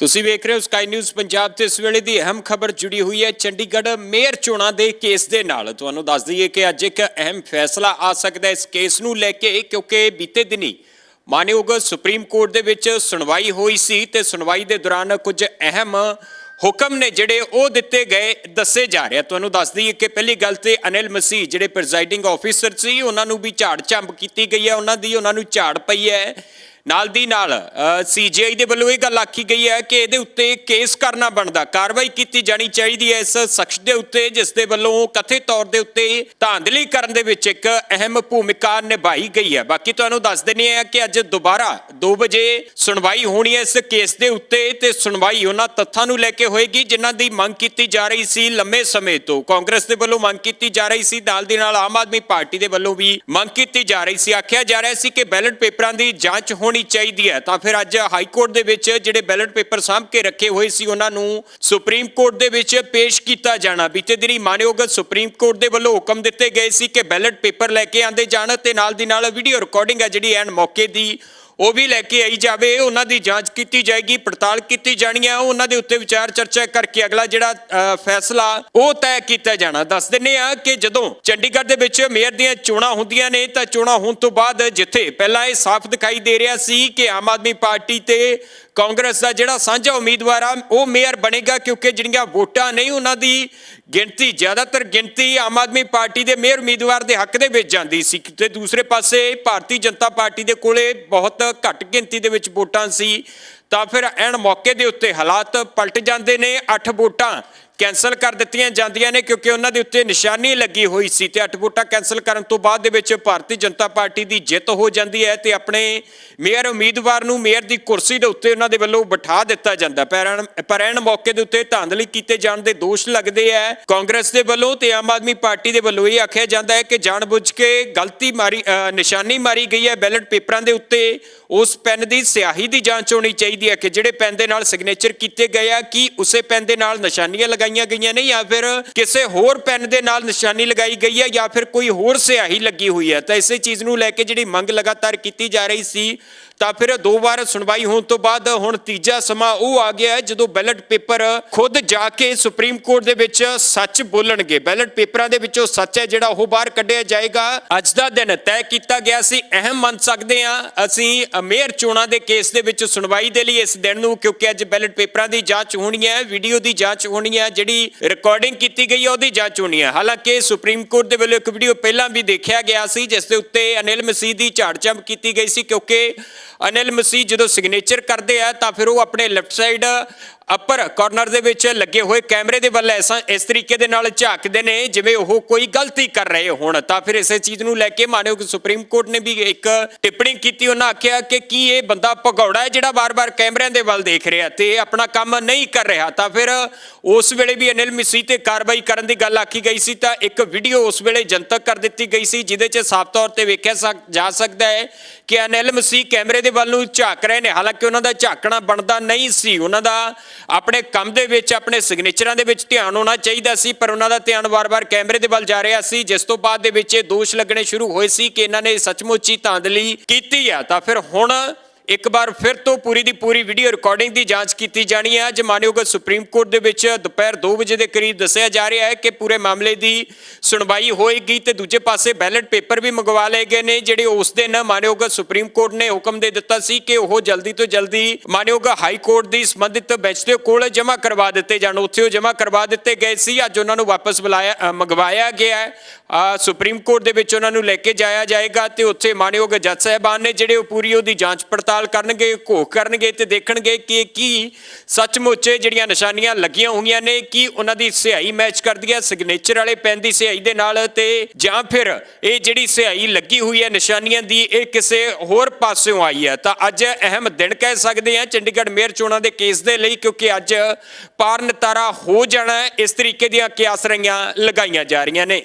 ਤੁਸੀਂ ਵੇਖ ਰਹੇ ਹੋ ਸਕਾਈ ਨਿਊਜ਼ ਪੰਜਾਬ ਤੇ ਇਸ ਵੇਲੇ ਦੀ ਅਹਿਮ ਖਬਰ ਜੁੜੀ ਹੋਈ ਹੈ ਚੰਡੀਗੜ੍ਹ ਮੇਅਰ ਚੋਣਾਂ ਦੇ ਕੇਸ ਦੇ ਨਾਲ। ਤੁਹਾਨੂੰ ਦੱਸ ਦਈਏ ਕਿ ਅੱਜ ਇੱਕ ਅਹਿਮ ਫੈਸਲਾ ਆ ਸਕਦਾ ਹੈ ਇਸ ਕੇਸ ਨੂੰ ਲੈ ਕੇ, ਕਿਉਂਕਿ ਬੀਤੇ ਦਿਨੀ ਮਾਨਯੋਗ ਸੁਪਰੀਮ ਕੋਰਟ ਦੇ ਵਿੱਚ ਸੁਣਵਾਈ ਹੋਈ ਸੀ ਤੇ ਸੁਣਵਾਈ ਦੇ ਦੌਰਾਨ ਕੁਝ ਅਹਿਮ ਹੁਕਮ ਨੇ ਜਿਹੜੇ ਉਹ ਦਿੱਤੇ ਗਏ ਦੱਸੇ ਜਾ ਰਿਹਾ ਤੁਹਾਨੂੰ ਦੱਸ ਦਈਏ ਕਿ ਪਹਿਲੀ ਗੱਲ ਤੇ ਅਨਿਲ ਮਸੀਹ, ਜਿਹੜੇ ਪ੍ਰੈਜ਼ਾਈਡਿੰਗ ਆਫੀਸਰ ਸੀ, ਉਹਨਾਂ ਨੂੰ ਵੀ ਝਾੜ ਝੰਬ ਕੀਤੀ ਗਈ ਹੈ। ਉਹਨਾਂ ਦੀ ਉਹਨਾਂ ਨੂੰ ਝਾੜ ਪਈ ਹੈ। ਨਾਲ ਦੀ ਨਾਲ ਸੀਜੀਆਈ ਦੇ ਵੱਲੋਂ ਇਹ ਗੱਲ ਆਖੀ ਗਈ ਹੈ ਕਿ ਇਹਦੇ ਉੱਤੇ ਕੇਸ ਕਰਨਾ ਬਣਦਾ, ਕਾਰਵਾਈ ਕੀਤੀ ਜਾਣੀ ਚਾਹੀਦੀ ਹੈ ਇਸ ਸ਼ਖਸ ਦੇ ਉੱਤੇ, ਜਿਸ ਦੇ ਵੱਲੋਂ ਕਥਿਤ ਤੌਰ ਦੇ ਉੱਤੇ ਧਾਂਦਲੀ ਕਰਨ ਦੇ ਵਿੱਚ ਇੱਕ ਅਹਿਮ ਭੂਮਿਕਾ ਨਿਭਾਈ ਗਈ ਹੈ। ਬਾਕੀ ਤੁਹਾਨੂੰ ਦੱਸ ਦਿੰਦੇ ਆ ਕਿ ਅੱਜ ਦੁਬਾਰਾ 2 ਵਜੇ ਸੁਣਵਾਈ ਹੋਣੀ ਹੈ ਇਸ ਕੇਸ ਦੇ ਉੱਤੇ ਤੇ ਸੁਣਵਾਈ ਉਹਨਾਂ ਤੱਥਾਂ ਨੂੰ ਲੈ ਕੇ ਹੋਏਗੀ, ਜਿਨ੍ਹਾਂ ਦੀ ਮੰਗ ਕੀਤੀ ਜਾ ਰਹੀ ਸੀ ਲੰਮੇ ਸਮੇਂ ਤੋਂ। ਕਾਂਗਰਸ ਦੇ ਵੱਲੋਂ ਮੰਗ ਕੀਤੀ ਜਾ ਰਹੀ ਸੀ, ਨਾਲ ਦੀ ਨਾਲ ਆਮ ਆਦਮੀ ਪਾਰਟੀ ਦੇ ਵੱਲੋਂ ਵੀ ਮੰਗ ਕੀਤੀ ਜਾ ਰਹੀ ਸੀ। ਆਖਿਆ ਜਾ ਰਿਹਾ ਸੀ ਕਿ ਬੈਲਟ ਪੇਪਰਾਂ ਦੀ ਜਾਂਚ ਹੋਣੀ ਚਾਹੀਦੀ ਹੈ। ਤਾਂ ਫਿਰ ਅੱਜ ਹਾਈ ਕੋਰਟ ਦੇ ਵਿੱਚ ਜਿਹੜੇ ਬੈਲਟ ਪੇਪਰ ਸਾਂਭ ਕੇ ਰੱਖੇ ਹੋਏ ਸੀ, ਉਹਨਾਂ ਨੂੰ ਸੁਪਰੀਮ ਕੋਰਟ ਦੇ ਵਿੱਚ ਪੇਸ਼ ਕੀਤਾ ਜਾਣਾ। ਬੀਤੇ ਦਿਨੀ ਮਾਨਯੋਗ ਸੁਪਰੀਮ ਕੋਰਟ ਦੇ ਵੱਲੋਂ ਹੁਕਮ ਦਿੱਤੇ ਗਏ ਸੀ ਕਿ ਬੈਲਟ ਪੇਪਰ ਲੈ ਕੇ ਆਂਦੇ ਜਾਣ ਤੇ ਨਾਲ ਦੀ ਨਾਲ ਵੀਡੀਓ ਰਿਕਾਰਡਿੰਗ ਹੈ ਜਿਹੜੀ ਐਨ ਮੌਕੇ ਦੀ ਉਹ ਵੀ ਲੈ ਕੇ ਆਈ ਜਾਵੇ ਉਹਨਾਂ ਦੀ ਜਾਂਚ ਕੀਤੀ ਜਾਏਗੀ ਪੜਤਾਲ ਕੀਤੀ ਜਾਣੀ ਹੈ ਉਹਨਾਂ ਦੇ ਉੱਤੇ ਵਿਚਾਰ ਚਰਚਾ ਕਰਕੇ ਅਗਲਾ ਜਿਹੜਾ ਅ, ਫੈਸਲਾ ਉਹ ਤੈਅ ਕੀਤਾ ਜਾਣਾ। ਦੱਸ ਦਿੰਨੇ ਆ ਕਿ ਜਦੋਂ ਚੰਡੀਗੜ੍ਹ ਦੇ ਵਿੱਚ ਮੇਅਰ ਦੀਆਂ ਚੋਣਾਂ ਹੁੰਦੀਆਂ ਨੇ ਤਾਂ ਚੋਣਾਂ ਹੋਣ ਤੋਂ ਬਾਅਦ ਜਿੱਥੇ ਪਹਿਲਾਂ ਇਹ ਸਾਫ਼ ਦਿਖਾਈ ਦੇ ਰਿਹਾ ਸੀ ਕਿ ਆਮ ਆਦਮੀ ਪਾਰਟੀ ਤੇ ਕਾਂਗਰਸ ਦਾ ਜਿਹੜਾ ਸਾਂਝਾ ਉਮੀਦਵਾਰ ਆ, ਉਹ ਮੇਅਰ ਬਣੇਗਾ ਕਿਉਂਕਿ ਜਿਹੜੀਆਂ ਵੋਟਾਂ ਨਹੀਂ ਉਹਨਾਂ ਦੀ ਗਿਣਤੀ, ਜ਼ਿਆਦਾਤਰ ਗਿਣਤੀ ਆਮ ਆਦਮੀ ਪਾਰਟੀ ਦੇ ਮੇਅਰ ਉਮੀਦਵਾਰ ਦੇ ਹੱਕ ਦੇ ਵਿੱਚ ਜਾਂਦੀ ਸੀ। ਤੇ ਦੂਸਰੇ ਪਾਸੇ ਭਾਰਤੀ ਜਨਤਾ ਪਾਰਟੀ ਦੇ ਕੋਲੇ ਬਹੁਤ ਘੱਟ ਗਿਣਤੀ ਦੇ ਵਿੱਚ ਵੋਟਾਂ ਸੀ। ਤਾਂ ਫਿਰ ਐਨ ਮੌਕੇ ਦੇ ਉੱਤੇ ਹਾਲਾਤ ਪਲਟ ਜਾਂਦੇ ਨੇ। 8 ਵੋਟਾਂ ਕੈਨਸਲ ਕਰ ਦਿੱਤੀਆਂ ਜਾਂਦੀਆਂ ਨੇ ਕਿਉਂਕਿ ਉਹਨਾਂ ਦੇ ਉੱਤੇ ਨਿਸ਼ਾਨੀ ਲੱਗੀ ਹੋਈ ਸੀ ਤੇ 8 ਵੋਟਾਂ ਕੈਨਸਲ ਕਰਨ ਤੋਂ ਬਾਅਦ ਦੇ ਵਿੱਚ ਭਾਰਤੀ ਜਨਤਾ ਪਾਰਟੀ ਦੀ ਜਿੱਤ ਹੋ ਜਾਂਦੀ ਹੈ ਤੇ ਆਪਣੇ ਮੇਅਰ ਉਮੀਦਵਾਰ ਨੂੰ ਮੇਅਰ ਦੀ ਕੁਰਸੀ ਦੇ ਉੱਤੇ ਉਹਨਾਂ ਦੇ ਵੱਲੋਂ ਬਿਠਾ ਦਿੱਤਾ ਜਾਂਦਾ ਪਰ ਐਨ- ਪਰ ਮੌਕੇ ਦੇ ਉੱਤੇ ਧਾਂਦਲੀ ਕੀਤੇ ਜਾਣ ਦੇ ਦੋਸ਼ ਲੱਗਦੇ ਆ ਕਾਂਗਰਸ ਦੇ ਵੱਲੋਂ ਤੇ ਆਮ ਆਦਮੀ ਪਾਰਟੀ ਦੇ ਵੱਲੋਂ ਇਹ ਆਖਿਆ ਜਾਂਦਾ ਹੈ ਕਿ ਜਾਣਬੁੱਝ ਕੇ ਗਲਤੀ ਮਾਰੀ ਅ, ਨਿਸ਼ਾਨੀ ਮਾਰੀ ਗਈ ਹੈ। ਬੈਲਟ ਪੇਪਰਾਂ ਦੇ ਉੱਤੇ ਉਸ ਪੈਨ ਦੀ ਸਿਆਹੀ ਦੀ ਜਾਂਚ ਹੋਣੀ ਚਾਹੀਦੀ ਹੈ ਕਿ ਜਿਹੜੇ ਪੈਨ ਦੇ ਨਾਲ ਸਿਗਨੇਚਰ ਕੀਤੇ ਗਏ ਆ ਕਿ ਉਸੇ ਪੈਨ ਦੇ ਨਾਲ ਨਿਸ਼ਾਨੀਆਂ ਲਗਾਈਆਂ ਗਈਆਂ ਨੇ ਜਾਂ ਫਿਰ ਕਿਸੇ ਹੋਰ ਪੈਨ ਦੇ ਨਾਲ ਨਿਸ਼ਾਨੀ ਲਗਾਈ ਗਈ ਹੈ ਜਾਂ ਫਿਰ ਕੋਈ ਹੋਰ ਸਿਆਹੀ ਲੱਗੀ ਹੋਈ ਹੈ। ਤਾਂ ਇਸੇ ਚੀਜ਼ ਨੂੰ ਲੈ ਕੇ ਜਿਹੜੀ ਮੰਗ ਲਗਾਤਾਰ ਕੀਤੀ ਜਾ ਰਹੀ ਸੀ ਤਾਂ ਫਿਰ ਦੋ ਵਾਰ ਸੁਣਵਾਈ ਹੋਣ ਤੋਂ ਬਾਅਦ ਹੁਣ ਤੀਜਾ ਸਮਾਂ ਉਹ ਆ ਗਿਆ ਜਦੋਂ ਬੈਲਟ ਪੇਪਰ ਖੁਦ ਜਾ ਕੇ ਸੁਪਰੀਮ ਕੋਰਟ ਦੇ ਵਿੱਚ ਸੱਚ ਬੋਲਣਗੇ। ਬੈਲਟ ਪੇਪਰਾਂ ਦੇ ਵਿੱਚੋਂ ਸੱਚ ਹੈ ਜਿਹੜਾ ਉਹ ਬਾਹਰ ਕੱਢਿਆ ਜਾਏਗਾ। ਅੱਜ ਦਾ ਦਿਨ ਤੈਅ ਕੀਤਾ ਗਿਆ ਸੀ, ਅਹਿਮ ਮੰਨ ਸਕਦੇ ਹਾਂ ਅਸੀਂ ਮੇਅਰ ਚੋਣਾਂ ਦੇ ਕੇਸ ਦੇ ਵਿੱਚ ਸੁਣਵਾਈ ਦੇ ਲਈ ਇਸ ਦਿਨ ਨੂੰ, ਕਿਉਂਕਿ ਅੱਜ ਬੈਲਟ ਪੇਪਰਾਂ ਦੀ ਜਾਂਚ ਹੋਣੀ ਹੈ, ਵੀਡੀਓ ਦੀ ਜਾਂਚ ਹੋਣੀ ਹੈ, ਜਿਹੜੀ ਰਿਕਾਰਡਿੰਗ ਕੀਤੀ ਗਈ ਹੈ, ਉਹਦੀ ਜਾਂਚ ਹੋਣੀ ਹੈ। ਹਾਲਾਂਕਿ ਸੁਪਰੀਮ ਕੋਰਟ ਦੇ ਵੱਲੋਂ ਇੱਕ ਵੀਡੀਓ ਪਹਿਲਾਂ ਵੀ ਦੇਖਿਆ ਗਿਆ ਸੀ, ਜਿਸ ਦੇ ਉੱਤੇ ਅਨਿਲ ਮਸੀਹ ਦੀ ਝਾੜ-ਝੰਬ ਕੀਤੀ ਗਈ ਸੀ, ਕਿਉਂਕਿ ਅਨਿਲ ਮਸੀਹ ਜਦੋਂ ਸਿਗਨੇਚਰ ਕਰਦੇ ਆ, ਤਾਂ ਫਿਰ ਉਹ ਆਪਣੇ ਲੈਫਟ ਸਾਈਡ ਅਪਰ ਕਾਰਨਰ ਦੇ ਵਿੱਚ ਲੱਗੇ ਹੋਏ ਕੈਮਰੇ ਦੇ ਵੱਲ ਐਸਾ, ਇਸ ਤਰੀਕੇ ਦੇ ਨਾਲ ਝਾਕਦੇ ਨੇ, ਜਿਵੇਂ ਉਹ ਕੋਈ ਗਲਤੀ ਕਰ ਰਹੇ ਹੋਣ। ਤਾਂ ਫਿਰ ਇਸੇ ਚੀਜ਼ ਨੂੰ ਲੈ ਕੇ ਮਾਨਯੋਗ ਸੁਪਰੀਮ ਕੋਰਟ ਨੇ ਵੀ ਇੱਕ ਟਿੱਪਣੀ ਕੀਤੀ। ਉਹਨਾਂ ਆਖਿਆ ਕਿ ਕੀ ਇਹ ਬੰਦਾ ਭਗੌੜਾ ਹੈ ਜਿਹੜਾ ਬਾਰ-ਬਾਰ ਕੈਮਰਿਆਂ ਦੇ ਵੱਲ ਦੇਖ ਰਿਹਾ ਤੇ ਆਪਣਾ ਕੰਮ ਨਹੀਂ ਕਰ ਰਿਹਾ। ਤਾਂ ਫਿਰ ਉਸ ਵੇਲੇ ਵੀ ਅਨਿਲ ਮਸੀਹ ਤੇ ਕਾਰਵਾਈ ਕਰਨ ਦੀ ਗੱਲ ਆਖੀ ਗਈ ਸੀ। ਤਾਂ ਇੱਕ ਵੀਡੀਓ ਉਸ ਵੇਲੇ ਜਨਤਕ ਕਰ ਦਿੱਤੀ ਗਈ ਸੀ, ਜਿਹਦੇ 'ਚ ਸਾਫ਼ ਤੌਰ ਤੇ ਵੇਖਿਆ ਜਾ ਸਕਦਾ ਹੈ ਕਿ ਅਨਿਲ ਮਸੀਹ ਕੈਮਰੇ ਦੇ ਵੱਲ ਨੂੰ ਝਾਕ ਰਹੇ ਨੇ। ਹਾਲਾਂਕਿ ਉਹਨਾਂ ਦਾ ਝਾਕਣਾ ਬਣਦਾ ਨਹੀਂ ਸੀ। ਉਹਨਾਂ ਦਾ ਆਪਣੇ ਕੰਮ ਦੇ ਵਿੱਚ, ਆਪਣੇ ਸਿਗਨੇਚਰਾਂ ਦੇ ਵਿੱਚ ਧਿਆਨ ਹੋਣਾ ਚਾਹੀਦਾ ਸੀ, ਪਰ ਉਹਨਾਂ ਦਾ ਧਿਆਨ ਵਾਰ-ਵਾਰ ਕੈਮਰੇ ਦੇ ਵੱਲ ਜਾ ਰਿਹਾ ਸੀ। ਜਿਸ ਤੋਂ ਬਾਅਦ ਦੇ ਵਿੱਚ ਇਹ ਦੋਸ਼ ਲੱਗਣੇ ਸ਼ੁਰੂ ਹੋਏ ਸੀ ਕਿ ਇਹਨਾਂ ਨੇ ਸੱਚਮੁੱਚ ਹੀ ਧਾਂਦਲੀ ਕੀਤੀ ਆ। ਤਾਂ ਫਿਰ ਹੁਣ ਇੱਕ ਵਾਰ ਫਿਰ ਤੋਂ ਪੂਰੀ ਦੀ ਪੂਰੀ ਵੀਡੀਓ ਰਿਕਾਰਡਿੰਗ ਦੀ ਜਾਂਚ ਕੀਤੀ ਜਾਣੀ ਹੈ। ਅੱਜ ਮਾਨਯੋਗ ਸੁਪਰੀਮ ਕੋਰਟ ਦੇ ਵਿੱਚ ਦੁਪਹਿਰ 2 ਵਜੇ ਦੇ ਕਰੀਬ ਦੱਸਿਆ ਜਾ ਰਿਹਾ ਹੈ ਕਿ ਪੂਰੇ ਮਾਮਲੇ ਦੀ ਸੁਣਵਾਈ ਹੋਏਗੀ ਤੇ ਦੂਜੇ ਪਾਸੇ ਬੈਲਟ ਪੇਪਰ ਵੀ ਮੰਗਵਾ ਲਏ ਗਏ ਨੇ, ਜਿਹੜੇ ਉਸ ਦਿਨ ਮਾਨਯੋਗ ਸੁਪਰੀਮ ਕੋਰਟ ਨੇ ਹੁਕਮ ਦੇ ਦਿੱਤਾ ਸੀ ਕਿ ਉਹ ਜਲਦੀ ਤੋਂ ਜਲਦੀ ਮਾਨਯੋਗ ਹਾਈ ਕੋਰਟ ਦੀ ਸੰਬੰਧਿਤ ਬੈਂਚ ਦੇ ਕੋਲ ਜਮ੍ਹਾਂ ਕਰਵਾ ਦਿੱਤੇ ਜਾਣ। ਉੱਥੇ ਉਹ ਜਮ੍ਹਾਂ ਕਰਵਾ ਦਿੱਤੇ ਗਏ ਸੀ। ਅੱਜ ਉਹਨਾਂ ਨੂੰ ਵਾਪਸ ਬੁਲਾਇਆ ਮੰਗਵਾਇਆ ਗਿਆ ਹੈ। ਸੁਪਰੀਮ ਕੋਰਟ ਦੇ ਵਿੱਚ ਉਹਨਾਂ ਨੂੰ ਲੈ ਕੇ ਜਾਇਆ ਜਾਏਗਾ ਤੇ ਉੱਥੇ ਮਾਨਯੋਗ ਜੱਜ ਸਾਹਿਬਾਨ ਨੇ ਜਿਹੜੇ ਉਹ ਪੂਰੀ ਉਹਦੀ ਜਾਂਚ ਪੜਤਾਲ ਕਰਨਗੇ, ਘੋਖ ਕਰਨਗੇ ਤੇ ਦੇਖਣਗੇ ਕਿ ਕੀ ਸੱਚਮੁੱਚ ਜਿਹੜੀਆਂ ਨਿਸ਼ਾਨੀਆਂ ਲੱਗੀਆਂ ਹੋਈਆਂ ਨੇ, ਕੀ ਉਹਨਾਂ ਦੀ ਸਿਹਾਈ ਮੈਚ ਕਰਦੀ ਹੈ ਸਿਗਨੇਚਰ ਵਾਲੇ ਪੈਨ ਦੀ ਸਿਹਾਈ ਦੇ ਨਾਲ ਤੇ ਜਾਂ ਫਿਰ ਇਹ ਜਿਹੜੀ ਸਿਹਾਈ ਲੱਗੀ ਹੋਈ ਹੈ ਨਿਸ਼ਾਨੀਆਂ ਦੀ, ਇਹ ਕਿਸੇ ਹੋਰ ਪਾਸਿਓਂ ਆਈ ਹੈ। ਤਾਂ ਅੱਜ ਅਹਿਮ ਦਿਨ ਕਹਿ ਸਕਦੇ ਹਾਂ ਚੰਡੀਗੜ੍ਹ ਮੇਅਰ ਚੋਣਾਂ ਦੇ ਕੇਸ ਦੇ ਲਈ, ਕਿਉਂਕਿ ਅੱਜ ਪਾਰ ਨਤਾਰਾ ਹੋ ਜਾਣਾ ਇਸ ਤਰੀਕੇ ਦੀਆਂ ਕਿਆਸ ਰਹੀਆਂ ਲਗਾਈਆਂ ਜਾ ਰਹੀਆਂ ਨੇ।